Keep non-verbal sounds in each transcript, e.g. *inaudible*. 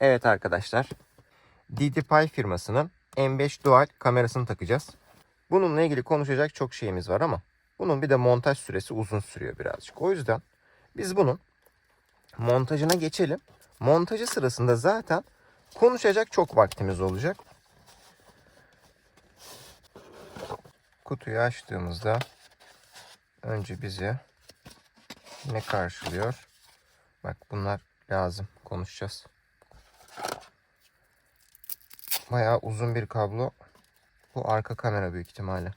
Evet arkadaşlar. DDPi firmasının M5 Dual kamerasını takacağız. Bununla ilgili konuşacak çok şeyimiz var ama bunun bir de montaj süresi uzun sürüyor birazcık. O yüzden biz bunun montajına geçelim. Montajı sırasında zaten konuşacak çok vaktimiz olacak. Kutuyu açtığımızda önce bizi ne karşılıyor? Bak bunlar lazım. Konuşacağız. Bayağı uzun bir kablo. Bu arka kamera büyük ihtimalle.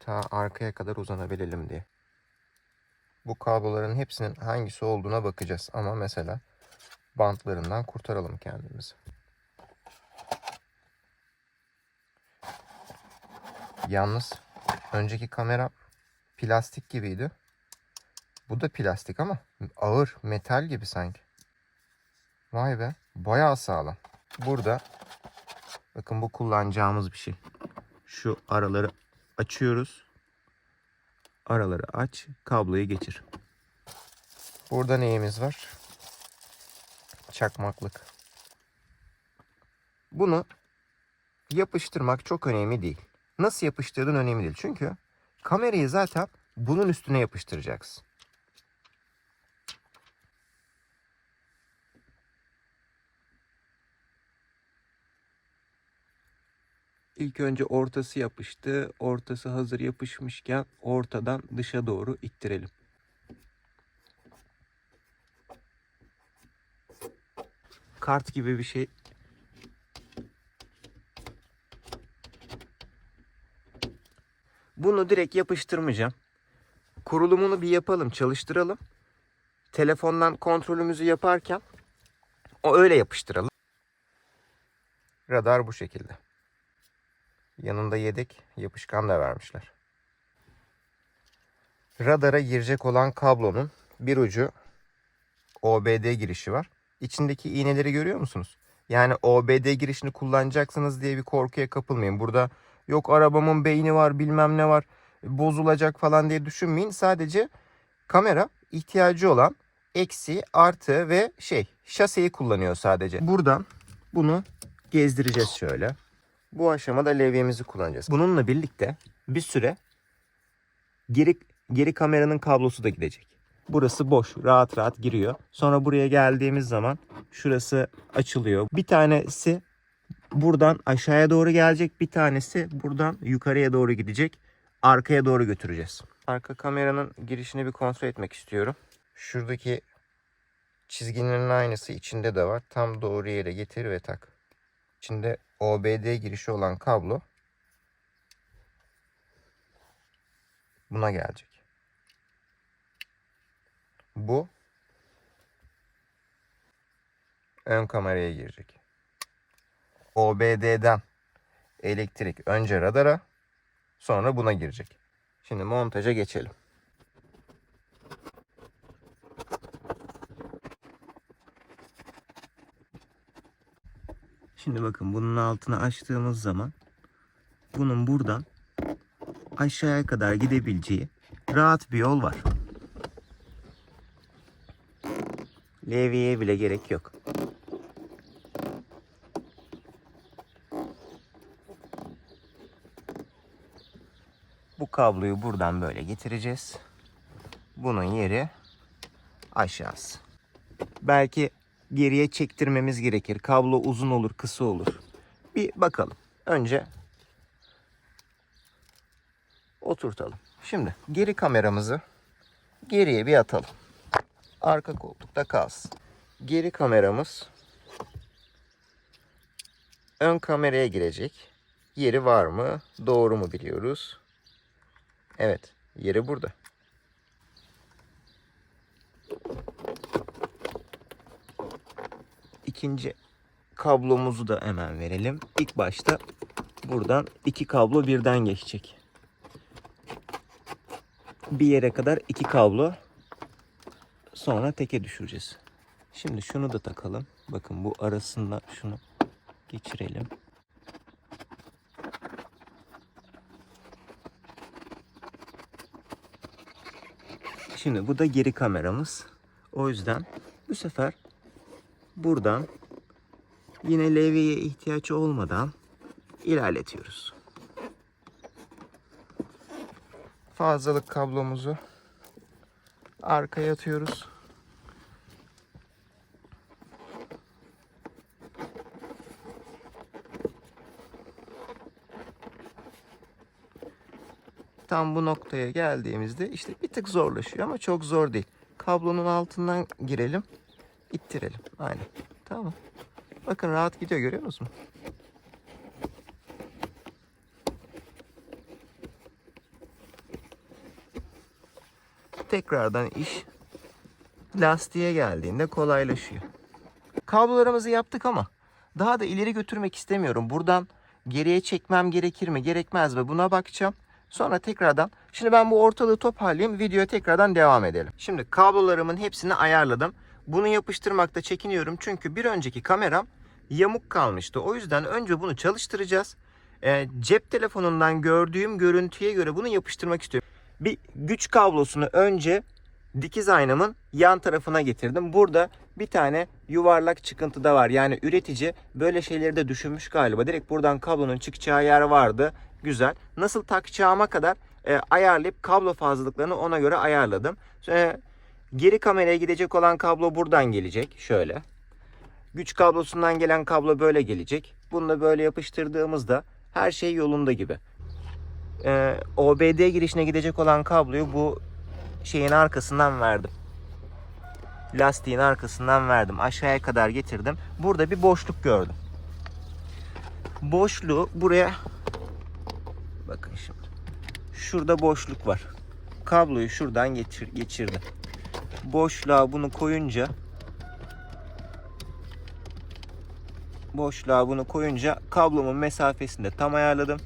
Ta arkaya kadar uzanabilelim diye. Bu kabloların hepsinin hangisi olduğuna bakacağız. Ama mesela bantlarından kurtaralım kendimizi. Yalnız önceki kamera plastik gibiydi. Bu da plastik ama ağır, metal gibi sanki. Vay be, bayağı sağlam. Burada bakın bu kullanacağımız bir şey. Şu araları açıyoruz. Araları aç, kabloyu geçir. Burada neyimiz var? Çakmaklık. Bunu yapıştırmak çok önemli değil. Nasıl yapıştırdığın önemli değil. Çünkü kamerayı zaten bunun üstüne yapıştıracaksın. İlk önce ortası yapıştı. Ortası hazır yapışmışken ortadan dışa doğru ittirelim. Kart gibi bir şey. Bunu direkt yapıştırmayacağım. Kurulumunu bir yapalım, çalıştıralım. Telefondan kontrolümüzü yaparken o öyle yapıştıralım. Radar bu şekilde. Yanında yedek yapışkan da vermişler. Radara girecek olan kablonun bir ucu OBD girişi var. İçindeki iğneleri görüyor musunuz? Yani OBD girişini kullanacaksınız diye bir korkuya kapılmayın. Burada yok arabamın beyni var bilmem ne var bozulacak falan diye düşünmeyin. Sadece kamera ihtiyacı olan eksi, artı ve şey şaseyi kullanıyor sadece. Buradan bunu gezdireceğiz şöyle. Bu aşamada levyemizi kullanacağız. Bununla birlikte bir süre geri geri kameranın kablosu da gidecek. Burası boş, rahat rahat giriyor. Sonra buraya geldiğimiz zaman şurası açılıyor. Bir tanesi buradan aşağıya doğru gelecek, bir tanesi buradan yukarıya doğru gidecek. Arkaya doğru götüreceğiz. Arka kameranın girişini bir kontrol etmek istiyorum. Şuradaki çizginin aynısı içinde de var. Tam doğru yere getir ve tak. İçinde OBD girişi olan kablo buna gelecek. Bu ön kameraya girecek. OBD'den elektrik önce radara sonra buna girecek. Şimdi montaja geçelim. Şimdi bakın bunun altını açtığımız zaman bunun buradan aşağıya kadar gidebileceği rahat bir yol var. Levyeye bile gerek yok. Bu kabloyu buradan böyle getireceğiz. Bunun yeri aşağısı. Belki geriye çektirmemiz gerekir. Kablo uzun olur, kısa olur. Bir bakalım. Önce oturtalım. Şimdi geri kameramızı geriye bir atalım. Arka koltukta kalsın. Geri kameramız ön kameraya girecek. Yeri var mı? Doğru mu biliyoruz? Evet, yeri burada. İkinci kablomuzu da hemen verelim. İlk başta buradan iki kablo birden geçecek. Bir yere kadar iki kablo sonra teke düşüreceğiz. Şimdi şunu da takalım. Bakın bu arasında şunu geçirelim. Şimdi bu da geri kameramız. O yüzden bu sefer buradan Yine levyeye ihtiyaç olmadan ilerletiyoruz. Fazlalık kablomuzu arkaya atıyoruz. Tam bu noktaya geldiğimizde işte bir tık zorlaşıyor ama çok zor değil. Kablonun altından girelim, ittirelim. Aynen. Tamam. Bakın rahat gidiyor görüyor musun? Tekrardan iş lastiğe geldiğinde kolaylaşıyor. Kablolarımızı yaptık ama daha da ileri götürmek istemiyorum. Buradan geriye çekmem gerekir mi gerekmez mi buna bakacağım. Sonra tekrardan şimdi ben bu ortalığı toparlayayım videoya tekrardan devam edelim. Şimdi kablolarımın hepsini ayarladım. Bunu yapıştırmakta çekiniyorum çünkü bir önceki kameram yamuk kalmıştı. O yüzden önce bunu çalıştıracağız. Ee, cep telefonundan gördüğüm görüntüye göre bunu yapıştırmak istiyorum. Bir güç kablosunu önce dikiz aynamın yan tarafına getirdim. Burada bir tane yuvarlak çıkıntı da var. Yani üretici böyle şeyleri de düşünmüş galiba. Direkt buradan kablonun çıkacağı yer vardı. Güzel. Nasıl takacağıma kadar e, ayarlayıp kablo fazlalıklarını ona göre ayarladım. E, geri kameraya gidecek olan kablo buradan gelecek. Şöyle. Güç kablosundan gelen kablo böyle gelecek. Bunu da böyle yapıştırdığımızda her şey yolunda gibi. E, OBD girişine gidecek olan kabloyu bu şeyin arkasından verdim. Lastiğin arkasından verdim. Aşağıya kadar getirdim. Burada bir boşluk gördüm. Boşluğu buraya bakın şimdi. Şurada boşluk var. Kabloyu şuradan geçir, geçirdim. Boşluğa bunu koyunca boşluğa bunu koyunca kablomun mesafesini de tam ayarladım.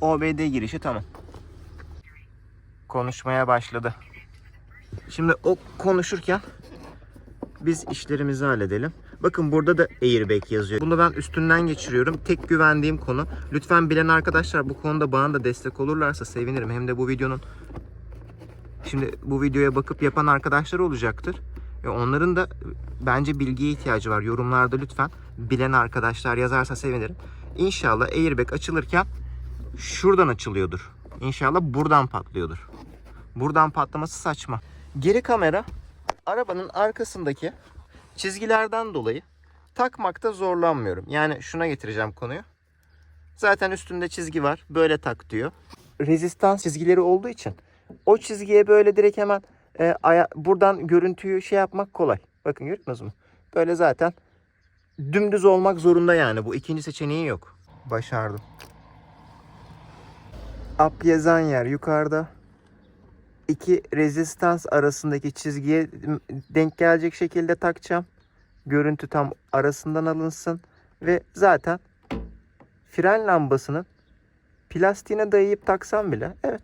OBD girişi tamam. Konuşmaya başladı. Şimdi o konuşurken biz işlerimizi halledelim. Bakın burada da airbag yazıyor. Bunu ben üstünden geçiriyorum. Tek güvendiğim konu. Lütfen bilen arkadaşlar bu konuda bana da destek olurlarsa sevinirim. Hem de bu videonun şimdi bu videoya bakıp yapan arkadaşlar olacaktır. Ve onların da bence bilgiye ihtiyacı var. Yorumlarda lütfen bilen arkadaşlar yazarsa sevinirim. İnşallah airbag açılırken şuradan açılıyordur. İnşallah buradan patlıyordur. Buradan patlaması saçma. Geri kamera arabanın arkasındaki çizgilerden dolayı takmakta zorlanmıyorum. Yani şuna getireceğim konuyu. Zaten üstünde çizgi var. Böyle tak diyor. Rezistans çizgileri olduğu için o çizgiye böyle direkt hemen e, aya, buradan görüntüyü şey yapmak kolay. Bakın görüyorsunuz mu? Böyle zaten dümdüz olmak zorunda yani. Bu ikinci seçeneği yok. Başardım. Up yazan yer yukarıda. İki rezistans arasındaki çizgiye denk gelecek şekilde takacağım. Görüntü tam arasından alınsın. Ve zaten fren lambasının plastiğine dayayıp taksam bile evet.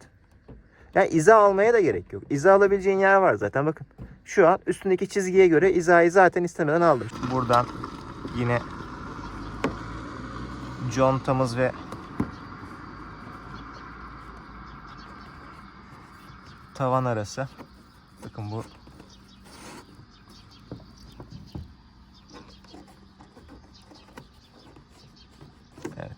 Yani iza almaya da gerek yok. İza alabileceğin yer var zaten bakın. Şu an üstündeki çizgiye göre izayı zaten istemeden aldım. Buradan yine contamız ve tavan arası. Bakın bu Evet.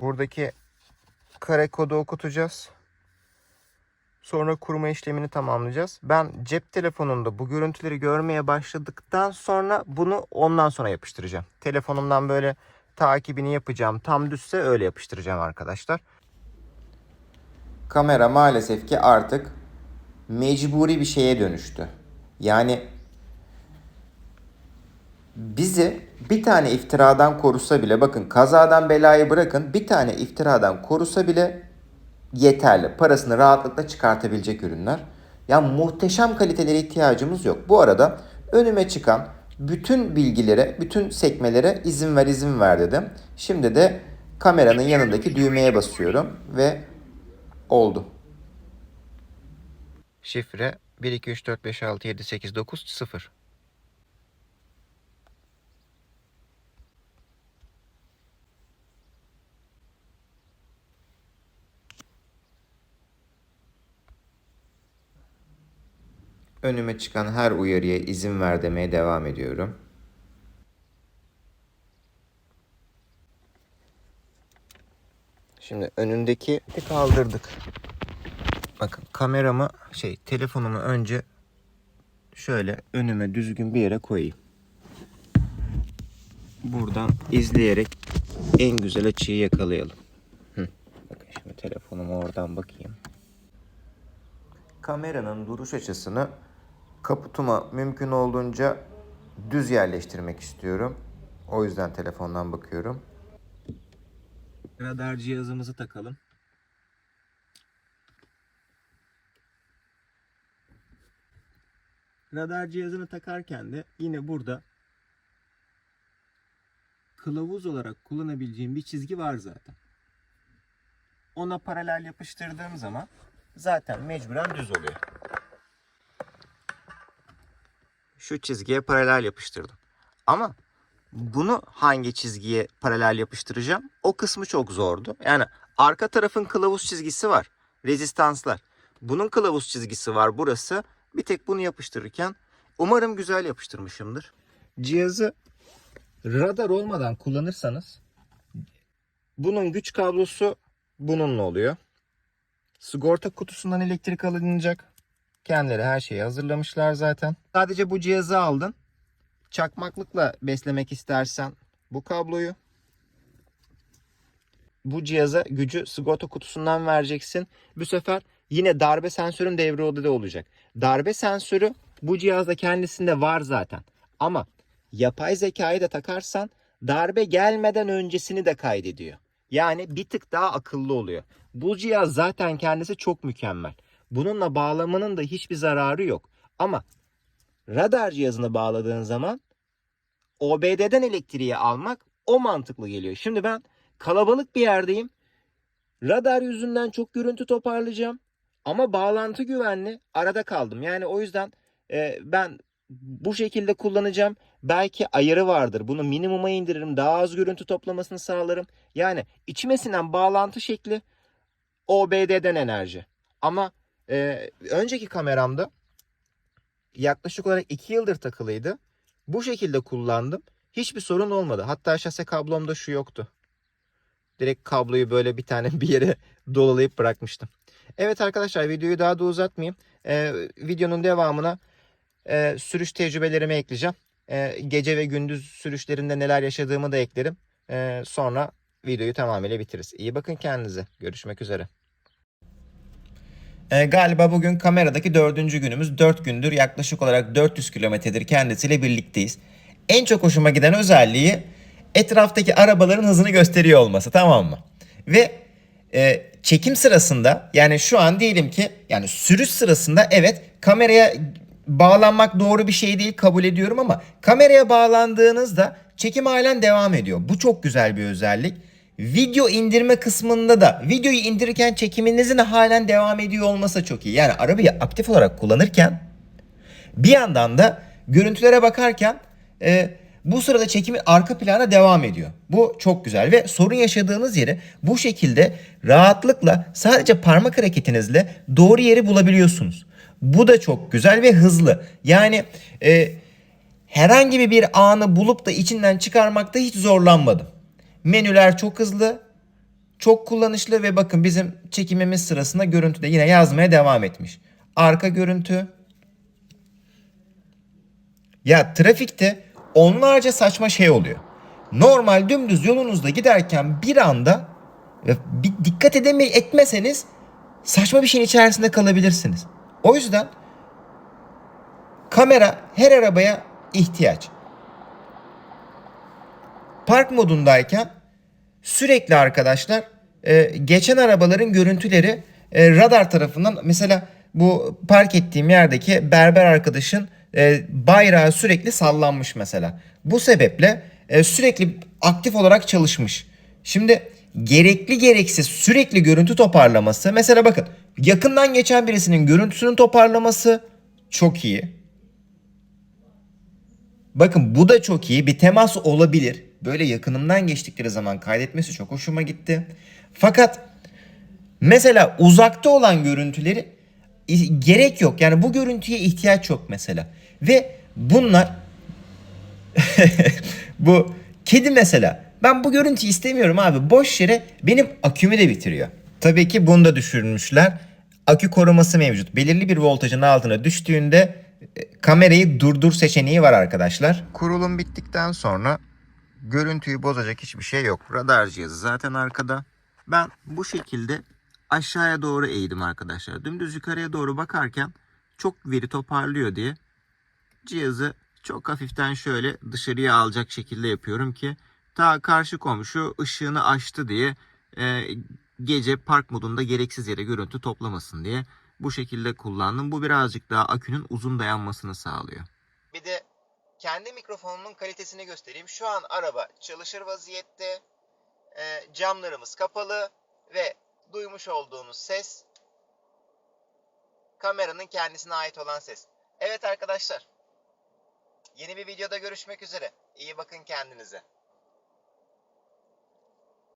Buradaki kare kodu okutacağız. Sonra kurma işlemini tamamlayacağız. Ben cep telefonunda bu görüntüleri görmeye başladıktan sonra bunu ondan sonra yapıştıracağım. Telefonumdan böyle takibini yapacağım. Tam düzse öyle yapıştıracağım arkadaşlar. Kamera maalesef ki artık mecburi bir şeye dönüştü. Yani bizi bir tane iftiradan korusa bile bakın kazadan belayı bırakın bir tane iftiradan korusa bile yeterli. Parasını rahatlıkla çıkartabilecek ürünler. Ya muhteşem kalitelere ihtiyacımız yok. Bu arada önüme çıkan bütün bilgilere, bütün sekmelere izin ver izin ver dedim. Şimdi de kameranın yanındaki düğmeye basıyorum ve oldu. Şifre 1 2 3 4 5 6 7 8 9 0. Önüme çıkan her uyarıya izin ver demeye devam ediyorum. Şimdi önündeki kaldırdık. Bakın kameramı şey telefonumu önce şöyle önüme düzgün bir yere koyayım. Buradan izleyerek en güzel açıyı yakalayalım. Hı. Bakın şimdi telefonuma oradan bakayım. Kameranın duruş açısını kaputuma mümkün olduğunca düz yerleştirmek istiyorum. O yüzden telefondan bakıyorum. Radar cihazımızı takalım. Radar cihazını takarken de yine burada kılavuz olarak kullanabileceğim bir çizgi var zaten. Ona paralel yapıştırdığım zaman zaten mecburen düz oluyor. Şu çizgiye paralel yapıştırdım. Ama bunu hangi çizgiye paralel yapıştıracağım? O kısmı çok zordu. Yani arka tarafın kılavuz çizgisi var. Rezistanslar. Bunun kılavuz çizgisi var burası. Bir tek bunu yapıştırırken umarım güzel yapıştırmışımdır. Cihazı radar olmadan kullanırsanız bunun güç kablosu bununla oluyor. Sigorta kutusundan elektrik alınacak. Kendileri her şeyi hazırlamışlar zaten. Sadece bu cihazı aldın. Çakmaklıkla beslemek istersen bu kabloyu bu cihaza gücü sigorta kutusundan vereceksin. Bu sefer yine darbe sensörün devre odada olacak. Darbe sensörü bu cihazda kendisinde var zaten. Ama yapay zekayı da takarsan darbe gelmeden öncesini de kaydediyor. Yani bir tık daha akıllı oluyor. Bu cihaz zaten kendisi çok mükemmel. Bununla bağlamanın da hiçbir zararı yok. Ama radar cihazını bağladığın zaman OBD'den elektriği almak o mantıklı geliyor. Şimdi ben kalabalık bir yerdeyim. Radar yüzünden çok görüntü toparlayacağım. Ama bağlantı güvenli. Arada kaldım. Yani o yüzden e, ben bu şekilde kullanacağım. Belki ayarı vardır. Bunu minimuma indiririm. Daha az görüntü toplamasını sağlarım. Yani içime sinen bağlantı şekli OBD'den enerji. Ama e, önceki kameramda yaklaşık olarak 2 yıldır takılıydı. Bu şekilde kullandım. Hiçbir sorun olmadı. Hatta şase kablomda şu yoktu. Direkt kabloyu böyle bir tane *laughs* bir yere dolalayıp bırakmıştım. Evet arkadaşlar videoyu daha da uzatmayayım. Ee, videonun devamına e, sürüş tecrübelerimi ekleyeceğim. Ee, gece ve gündüz sürüşlerinde neler yaşadığımı da eklerim. Ee, sonra videoyu tamamıyla bitiririz. İyi bakın kendinize. Görüşmek üzere. Ee, galiba bugün kameradaki dördüncü günümüz. Dört gündür yaklaşık olarak 400 kilometredir kendisiyle birlikteyiz. En çok hoşuma giden özelliği etraftaki arabaların hızını gösteriyor olması tamam mı? Ve e, çekim sırasında yani şu an diyelim ki yani sürüş sırasında evet kameraya bağlanmak doğru bir şey değil kabul ediyorum ama kameraya bağlandığınızda çekim halen devam ediyor. Bu çok güzel bir özellik. Video indirme kısmında da videoyu indirirken çekiminizin halen devam ediyor olması çok iyi. Yani arabayı aktif olarak kullanırken bir yandan da görüntülere bakarken e, bu sırada çekimi arka plana devam ediyor. Bu çok güzel ve sorun yaşadığınız yeri bu şekilde rahatlıkla sadece parmak hareketinizle doğru yeri bulabiliyorsunuz. Bu da çok güzel ve hızlı. Yani e, herhangi bir anı bulup da içinden çıkarmakta hiç zorlanmadım. Menüler çok hızlı, çok kullanışlı ve bakın bizim çekimimiz sırasında görüntüde yine yazmaya devam etmiş. Arka görüntü. Ya trafikte onlarca saçma şey oluyor. Normal dümdüz yolunuzda giderken bir anda bir dikkat edeme etmeseniz saçma bir şeyin içerisinde kalabilirsiniz. O yüzden kamera her arabaya ihtiyaç. Park modundayken sürekli arkadaşlar e, geçen arabaların görüntüleri e, radar tarafından mesela bu park ettiğim yerdeki berber arkadaşın e, bayrağı sürekli sallanmış mesela. Bu sebeple e, sürekli aktif olarak çalışmış. Şimdi gerekli gereksiz sürekli görüntü toparlaması. Mesela bakın yakından geçen birisinin görüntüsünün toparlaması çok iyi. Bakın bu da çok iyi. Bir temas olabilir. Böyle yakınımdan geçtikleri zaman kaydetmesi çok hoşuma gitti. Fakat mesela uzakta olan görüntüleri gerek yok. Yani bu görüntüye ihtiyaç yok mesela. Ve bunlar *laughs* bu kedi mesela. Ben bu görüntüyü istemiyorum abi. Boş yere benim akümü de bitiriyor. Tabii ki bunu da düşürmüşler. Akü koruması mevcut. Belirli bir voltajın altına düştüğünde e, kamerayı durdur seçeneği var arkadaşlar. Kurulum bittikten sonra görüntüyü bozacak hiçbir şey yok. Radar cihazı zaten arkada. Ben bu şekilde aşağıya doğru eğdim arkadaşlar. Dümdüz yukarıya doğru bakarken çok veri toparlıyor diye cihazı çok hafiften şöyle dışarıya alacak şekilde yapıyorum ki ta karşı komşu ışığını açtı diye e, gece park modunda gereksiz yere görüntü toplamasın diye bu şekilde kullandım. Bu birazcık daha akünün uzun dayanmasını sağlıyor. Bir de kendi mikrofonumun kalitesini göstereyim. Şu an araba çalışır vaziyette. E, camlarımız kapalı ve duymuş olduğunuz ses kameranın kendisine ait olan ses. Evet arkadaşlar. Yeni bir videoda görüşmek üzere. İyi bakın kendinize.